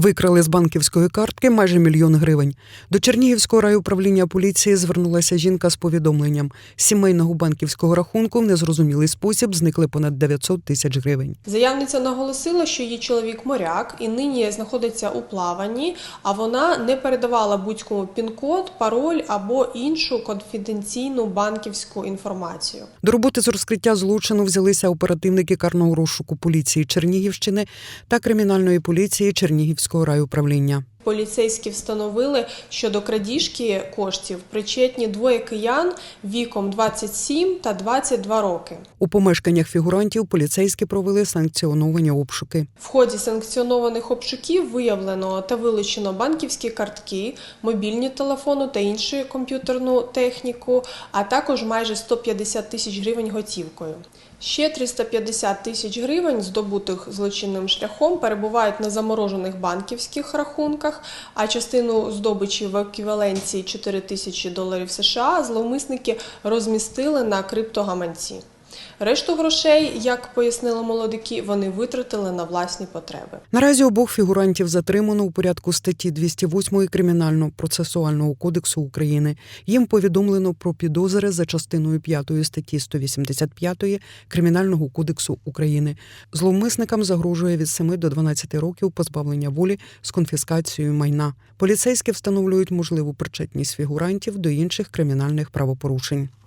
Викрали з банківської картки майже мільйон гривень. До Чернігівського райуправління поліції звернулася жінка з повідомленням. З сімейного банківського рахунку в незрозумілий спосіб зникли понад 900 тисяч гривень. Заявниця наголосила, що її чоловік моряк і нині знаходиться у плаванні, а вона не передавала будь-кому пін-код, пароль або іншу конфіденційну банківську інформацію. До роботи з розкриття злочину взялися оперативники карного розшуку поліції Чернігівщини та кримінальної поліції Чернігівського райуправління. Поліцейські встановили, що до крадіжки коштів причетні двоє киян віком 27 та 22 роки. У помешканнях фігурантів поліцейські провели санкціоновані обшуки. В ході санкціонованих обшуків виявлено та вилучено банківські картки, мобільні телефони та іншу комп'ютерну техніку, а також майже 150 тисяч гривень готівкою. Ще 350 тисяч гривень, здобутих злочинним шляхом, перебувають на заморожених банківських рахунках, а частину здобичі в еквіваленції 4 тисячі доларів США зловмисники розмістили на криптогаманці. Решту грошей, як пояснили молодики, вони витратили на власні потреби. Наразі обох фігурантів затримано у порядку статті 208 Кримінально-процесуального кодексу України. Їм повідомлено про підозри за частиною 5 статті 185 Кримінального кодексу України. Зловмисникам загрожує від 7 до 12 років позбавлення волі з конфіскацією майна. Поліцейські встановлюють можливу причетність фігурантів до інших кримінальних правопорушень.